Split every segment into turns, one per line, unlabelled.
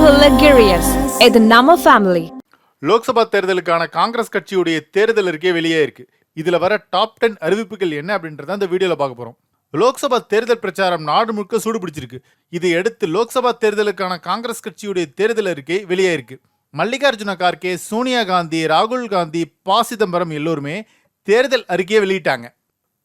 இது நம்ம ஃபேமிலி
லோக்சபா தேர்தலுக்கான காங்கிரஸ் கட்சியுடைய தேர்தல் இருக்கே வெளியே இருக்கு. இதுல வர டாப் டென் அறிவிப்புகள் என்ன அப்படின்றத இந்த வீடியோல பார்க்க போறோம். லோக்சபா தேர்தல் பிரச்சாரம் நாடு முழுக்க சூடு பிடிச்சிருக்கு. இதை அடுத்து லோக்சபா தேர்தலுக்கான காங்கிரஸ் கட்சியுடைய தேர்தல் அறிக்கை வெளியே இருக்கு. மல்லிகார்ஜுன கார்கே சோனியா காந்தி ராகுல் காந்தி ப சிதம்பரம் எல்லோருமே தேர்தல் அறிக்கையை வெளியிட்டாங்க.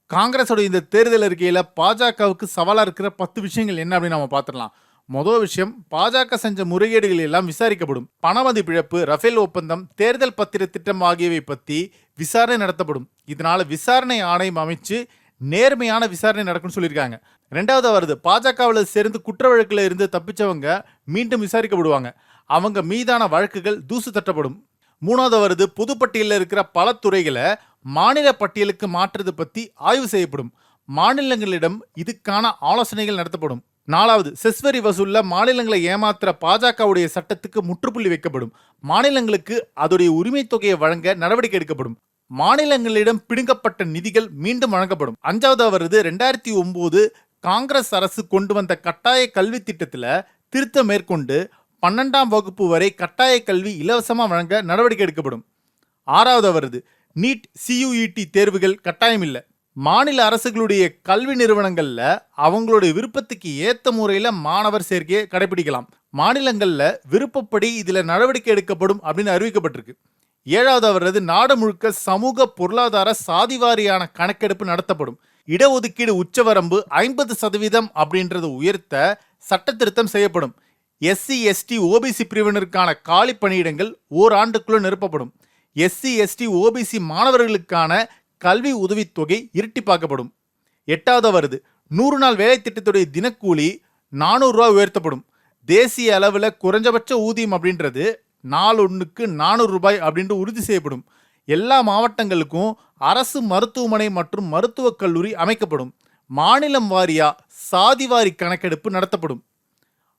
காங்கிரஸோட இந்த தேர்தல் அறிக்கையில் பாஜகவுக்கு சவாலாக இருக்கிற பத்து விஷயங்கள் என்ன அப்படின்னு நம்ம பார்த்துடலாம். மொதல் விஷயம் பாஜக செஞ்ச முறைகேடுகள் எல்லாம் விசாரிக்கப்படும். பணமதிப்பிழப்பு ரஃபேல் ஒப்பந்தம் தேர்தல் பத்திர திட்டம் ஆகியவை பற்றி விசாரணை நடத்தப்படும். இதனால விசாரணை ஆணையம் அமைச்சு நேர்மையான விசாரணை நடக்கும்னு சொல்லியிருக்காங்க. ரெண்டாவது வருது பாஜகவில் சேர்ந்து குற்ற வழக்கில் இருந்து தப்பிச்சவங்க மீண்டும் விசாரிக்கப்படுவாங்க. அவங்க மீதான வழக்குகள் தூசு தட்டப்படும். மூணாவது வருது பொதுப்பட்டியலில் இருக்கிற பல துறைகளை மாநில பட்டியலுக்கு மாற்றுறது பற்றி ஆய்வு செய்யப்படும். மாநிலங்களிடம் இதுக்கான ஆலோசனைகள் நடத்தப்படும். நாலாவது செஸ் வரி மாநிலங்களை ஏமாத்துற பாஜகவுடைய சட்டத்துக்கு முற்றுப்புள்ளி வைக்கப்படும். மாநிலங்களுக்கு அதோடைய உரிமை தொகையை வழங்க நடவடிக்கை எடுக்கப்படும். மாநிலங்களிடம் பிடுங்கப்பட்ட நிதிகள் மீண்டும் வழங்கப்படும். அஞ்சாவது வருது ரெண்டாயிரத்தி ஒன்பது காங்கிரஸ் அரசு கொண்டு வந்த கட்டாய கல்வி திட்டத்தில் திருத்தம் மேற்கொண்டு பன்னெண்டாம் வகுப்பு வரை கட்டாய கல்வி இலவசமாக வழங்க நடவடிக்கை எடுக்கப்படும். ஆறாவது வருது நீட் சியூஇடி தேர்வுகள் கட்டாயம் இல்லை மாநில அரசுகளுடைய கல்வி நிறுவனங்களில் அவங்களுடைய விருப்பத்துக்கு ஏற்ற முறையில் மாணவர் சேர்க்கையை கடைபிடிக்கலாம். மாநிலங்களில் விருப்பப்படி இதில் நடவடிக்கை எடுக்கப்படும் அப்படின்னு அறிவிக்கப்பட்டிருக்கு. ஏழாவது அவரது நாடு முழுக்க சமூக பொருளாதார சாதிவாரியான கணக்கெடுப்பு நடத்தப்படும். இடஒதுக்கீடு உச்சவரம்பு ஐம்பது சதவீதம் அப்படின்றத உயர்த்த சட்ட திருத்தம் செய்யப்படும். எஸ்சி எஸ்டி ஓபிசி பிரிவினருக்கான காலி பணியிடங்கள் ஓராண்டுக்குள்ளே நிரப்பப்படும். எஸ்சி எஸ்டி ஓபிசி மாணவர்களுக்கான கல்வி உதவித்தொகை இரட்டிப்பாக்கப்படும் எட்டாவது வருது. நூறு நாள் வேலை திட்டத்துடைய தினக்கூலி நானூறுரூவா உயர்த்தப்படும். தேசிய அளவில் குறைஞ்சபட்ச ஊதியம் அப்படின்றது நாலு ஒன்றுக்கு நானூறு ரூபாய் அப்படின்ட்டு உறுதி செய்யப்படும். எல்லா மாவட்டங்களுக்கும் அரசு மருத்துவமனை மற்றும் மருத்துவக் கல்லூரி அமைக்கப்படும். மாநிலம் வாரியா சாதிவாரி கணக்கெடுப்பு நடத்தப்படும்.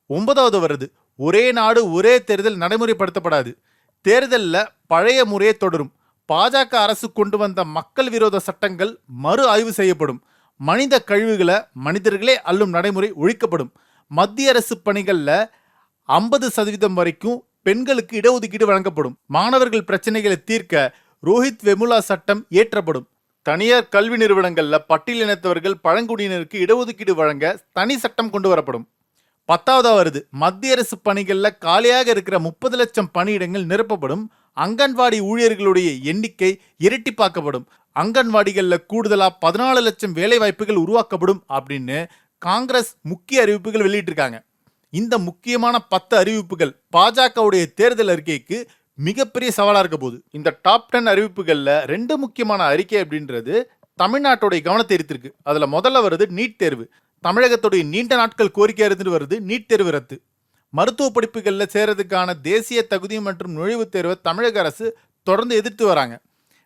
ஒன்பதாவது வருது. ஒரே நாடு ஒரே தேர்தல் நடைமுறைப்படுத்தப்படாது. தேர்தலில் பழைய முறையே தொடரும். பாஜக அரசு கொண்டு வந்த மக்கள் விரோத சட்டங்கள் மறு ஆய்வு செய்யப்படும். மனித கழிவுகளை மனிதர்களே அள்ளும் நடைமுறை ஒழிக்கப்படும். மத்திய அரசு பணிகளில் ஐம்பது சதவீதம் வரைக்கும் பெண்களுக்கு இடஒதுக்கீடு வழங்கப்படும். மாணவர்கள் பிரச்சனைகளை தீர்க்க ரோஹித் வெமுலா சட்டம் ஏற்றப்படும் தனியார் கல்வி நிறுவனங்களில் பட்டியலினத்தவர்கள் பழங்குடியினருக்கு இடஒதுக்கீடு வழங்க தனி சட்டம் கொண்டு வரப்படும். பத்தாவதா வருது மத்திய அரசு பணிகளில் காலியாக இருக்கிற முப்பது லட்சம் பணியிடங்கள் நிரப்பப்படும். அங்கன்வாடி ஊழியர்களுடைய எண்ணிக்கை இரட்டிப்பாக்கப்படும். அங்கன்வாடிகளில் கூடுதலாக பதினாலு லட்சம் வேலைவாய்ப்புகள் உருவாக்கப்படும் அப்படின்னு காங்கிரஸ் முக்கிய அறிவிப்புகள் வெளியிட்டிருக்காங்க. இந்த முக்கியமான பத்து அறிவிப்புகள் பாஜகவுடைய தேர்தல் அறிக்கைக்கு மிகப்பெரிய சவாலாக இருக்க போகுது. இந்த டாப் டென் அறிவிப்புகளில் ரெண்டு முக்கியமான அறிக்கை அப்படின்றது தமிழ்நாட்டுடைய கவனத்தை ஈர்த்திருக்கு. அதில் முதல்ல வருது நீட் தேர்வு. தமிழகத்துடைய நீண்ட நாட்கள் கோரிக்கை இருந்துட்டு வருது நீட் தேர்வு ரத்து. மருத்துவ படிப்புகளில் சேர்கிறதுக்கான தேசிய தகுதி மற்றும் நுழைவுத் தேர்வை தமிழக அரசு தொடர்ந்து எதிர்த்து வராங்க.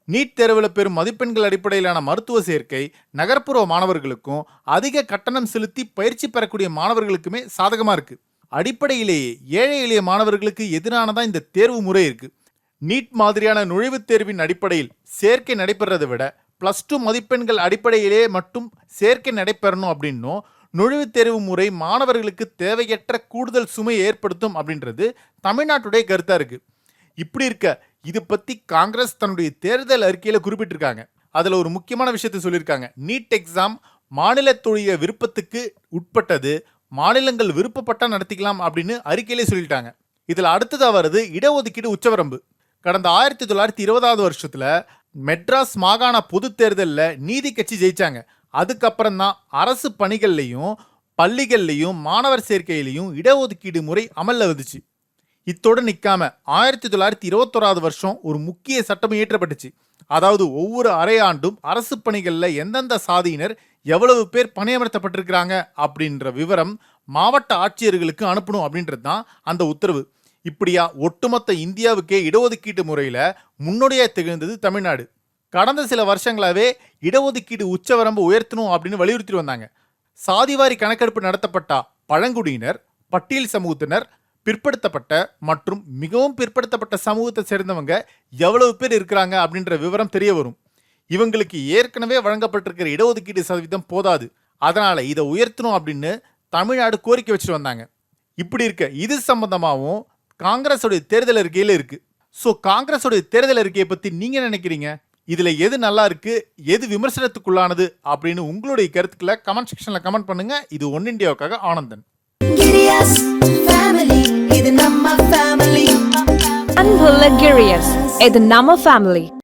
நீட் தேர்வில் பெறும் மதிப்பெண்கள் அடிப்படையிலான மருத்துவ சேர்க்கை நகர்ப்புற மாணவர்களுக்கும் அதிக கட்டணம் செலுத்தி பயிற்சி பெறக்கூடிய மாணவர்களுக்குமே சாதகமாக இருக்குது அடிப்படையிலேயே ஏழை எளிய மாணவர்களுக்கு எதிரானதான் இந்த தேர்வு முறை இருக்குது நீட் மாதிரியான நுழைவுத் தேர்வின் அடிப்படையில் சேர்க்கை நடைபெறதை விட ப்ளஸ் டூ மதிப்பெண்கள் அடிப்படையிலே மட்டும் சேர்க்கை நடைபெறணும் அப்படின்னும் நுழைவுத் தேர்வு முறை மாணவர்களுக்கு தேவையற்ற கூடுதல் சுமை ஏற்படுத்தும் அப்படின்றது தமிழ்நாட்டுடைய கருத்தா இருக்கு. இப்படி இருக்க இது பத்தி காங்கிரஸ் தன்னுடைய தேர்தல் அறிக்கையில குறிப்பிட்டிருக்காங்க. அதுல ஒரு முக்கியமான விஷயத்தை சொல்லியிருக்காங்க. நீட் எக்ஸாம் மாநிலத்துடைய விருப்பத்துக்கு உட்பட்டது மாநிலங்கள் விருப்பப்பட்டா நடத்திக்கலாம் அப்படின்னு அறிக்கையிலே சொல்லிட்டாங்க. இதில் அடுத்ததாக வருது இடஒதுக்கீடு உச்சவரம்பு. கடந்த ஆயிரத்தி தொள்ளாயிரத்தி இருபதாவது வருஷத்தில் மெட்ராஸ் மாகாண பொது தேர்தலில் நீதி கட்சி ஜெயிச்சாங்க. அதுக்கப்புறம் தான் அரசு பணிகள்லையும் பள்ளிகள்லையும் மாணவர் சேர்க்கையிலையும் இடஒதுக்கீடு முறை அமல்ல வந்துச்சு. இத்தோடு நிற்காம ஆயிரத்தி தொள்ளாயிரத்தி இருபத்தொராது வருஷம் ஒரு முக்கிய சட்டம் இயற்றப்பட்டுச்சு. அதாவது ஒவ்வொரு அரையாண்டும் அரசு பணிகளில் எந்தெந்த சாதியினர் எவ்வளவு பேர் பணியமர்த்தப்பட்டிருக்கிறாங்க அப்படின்ற விவரம் மாவட்ட ஆட்சியர்களுக்கு அனுப்பணும் அப்படின்றது தான் அந்த உத்தரவு. இப்படியா ஒட்டுமொத்த இந்தியாவுக்கே இடஒதுக்கீட்டு முறையில் முன்னோடியாக திகழ்ந்தது தமிழ்நாடு. கடந்த சில வருஷங்களாகவே இடஒதுக்கீடு உச்சவரம்பு உயர்த்தணும் அப்படின்னு வலியுறுத்தி வந்தாங்க. சாதிவாரி கணக்கெடுப்பு நடத்தப்பட்ட பழங்குடியினர் பட்டியல் சமூகத்தினர் பிற்படுத்தப்பட்ட மற்றும் மிகவும் பிற்படுத்தப்பட்ட சமூகத்தை சேர்ந்தவங்க எவ்வளவு பேர் இருக்கிறாங்க அப்படின்ற விவரம் தெரிய வரும். இவங்களுக்கு ஏற்கனவே வழங்கப்பட்டிருக்கிற இடஒதுக்கீடு சதவீதம் போதாது. அதனால் இதை உயர்த்தணும் அப்படின்னு தமிழ்நாடு கோரிக்கை வச்சுட்டு வந்தாங்க. இப்படி இருக்க இது சம்பந்தமாகவும் காங்கிரஸோடைய தேர்தல் அறிக்கையில் இருக்குது ஸோ காங்கிரஸோடைய தேர்தல் அறிக்கையை பற்றி நீங்கள் நினைக்கிறீங்க? இதுல எது நல்லா இருக்கு எது விமர்சனத்துக்குள்ளானது அப்படின்னு உங்களுடைய கருத்துக்களை கமெண்ட் செக்ஷன்ல கமெண்ட் பண்ணுங்க. இது ஒன் இந்தியாவுக்காக ஆனந்தன்.
இது நம்ம family.